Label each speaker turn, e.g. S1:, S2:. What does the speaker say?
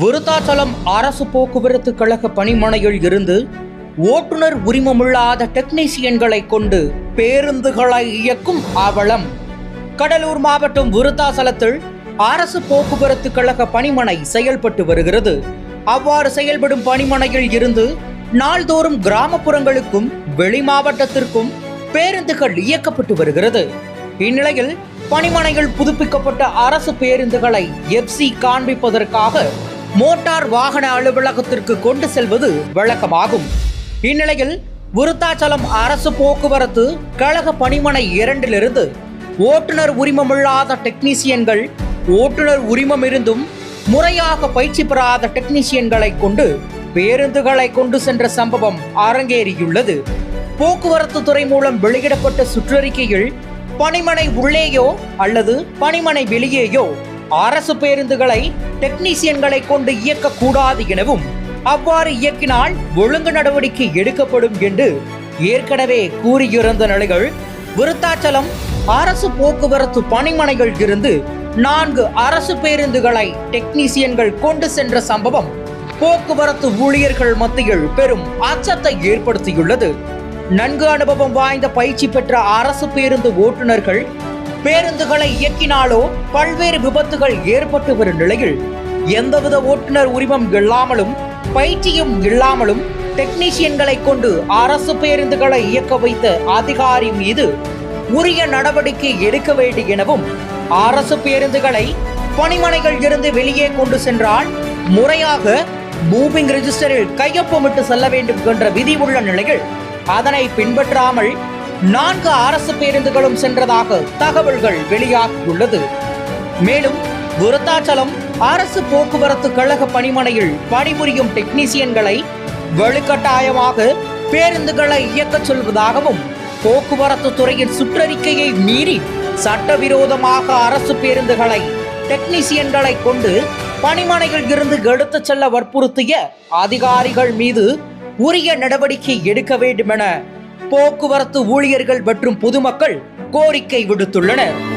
S1: விருத்தாச்சலம் அரசு போக்குவரத்து கழக பணிமனையில் இருந்து ஓட்டுநர் உரிமமில்லாத டெக்னீசியன்களை கொண்டு பேருந்துகளை இயக்கும் அவலம். கடலூர் மாவட்டம் விருத்தாசலத்தில் அரசு போக்குவரத்து கழக பணிமனை செயல்பட்டு வருகிறது. அவ்வாறு செயல்படும் பணிமனையில் இருந்து நாள்தோறும் கிராமப்புறங்களுக்கும் வெளி மாவட்டத்திற்கும் பேருந்துகள் இயக்கப்பட்டு வருகிறது. இந்நிலையில் பணிமனையில் புதுப்பிக்கப்பட்ட அரசு பேருந்துகளை எஃப்சி காண்பிப்பதற்காக மோட்டார் வாகன அலுவலகத்திற்கு கொண்டு செல்வது வழக்கமாகும். இந்நிலையில் விருத்தாச்சலம் அரசு போக்குவரத்து கழக பணிமனை இரண்டிலிருந்து ஓட்டுநர் உரிமமில்லாத டெக்னீசியன்கள் ஓட்டுநர் உரிமம் இருந்தும் முறையாக பயிற்சி பெறாத டெக்னீசியன்களை கொண்டு பேருந்துகளை கொண்டு சென்ற சம்பவம் அரங்கேறியுள்ளது. போக்குவரத்து துறை மூலம் வெளியிடப்பட்ட சுற்றறிக்கையில் பணிமனை உள்ளேயோ அல்லது பணிமனை வெளியேயோ அரசு பேருந்துகளை டெக்னீசியன்களை கொண்டு இயக்கக்கூடாது எனவும் அவ்வாறு இயக்கினால் ஒழுங்கு நடவடிக்கை எடுக்கப்படும் என்று ஏற்கனவே கூறியிருந்த நிலைகள் விருத்தாச்சலம் அரசு போக்குவரத்து பணிமனைகள் இருந்து நான்கு அரசு பேருந்துகளை டெக்னீசியன்கள் கொண்டு சென்ற சம்பவம் போக்குவரத்து ஊழியர்கள் மத்தியில் பெரும் அச்சத்தை ஏற்படுத்தியுள்ளது. நன்கு அனுபவம் வாய்ந்த பயிற்சி பெற்ற அரசு பேருந்து ஓட்டுநர்கள் பேருந்துகளை இயக்கினாலோ பல்வேறு விபத்துகள் ஏற்பட்டு வரும் நிலையில் எந்தவித ஓட்டுநர் உரிமம் இல்லாமலும் பயிற்சியும் இல்லாமலும் டெக்னீஷியன்களை கொண்டு அரசு பேருந்துகளை இயக்க வைத்த அதிகாரி மீது உரிய நடவடிக்கை எடுக்க வேண்டும் எனவும் அரசு பேருந்துகளை பணிமனைகள் இருந்து வெளியே கொண்டு சென்றால் முறையாக மூவிங் ரிஜிஸ்டரில் கையொப்பமிட்டு செல்ல வேண்டும் என்ற விதி உள்ள நிலையில் அதனை பின்பற்றாமல் நான்கு அரசு பேருந்துகளும் சென்றதாக தகவல்கள் வெளியாகியுள்ளது. மேலும் விருத்தாச்சலம் அரசு போக்குவரத்து கழக பணிமனையில் பணிபுரியும் டெக்னீசியன்களை வலுக்கட்டாயமாக பேருந்துகளை இயக்கச் சொல்வதாகவும் போக்குவரத்து துறையின் சுற்றறிக்கையை மீறி சட்டவிரோதமாக அரசு பேருந்துகளை டெக்னீசியன்களை கொண்டு பணிமனையில் இருந்து எடுத்துச் செல்ல வற்புறுத்திய அதிகாரிகள் மீது உரிய நடவடிக்கை எடுக்க வேண்டுமென போக்குவரத்து ஊழியர்கள் மற்றும் பொதுமக்கள் கோரிக்கை விடுத்துள்ளனர்.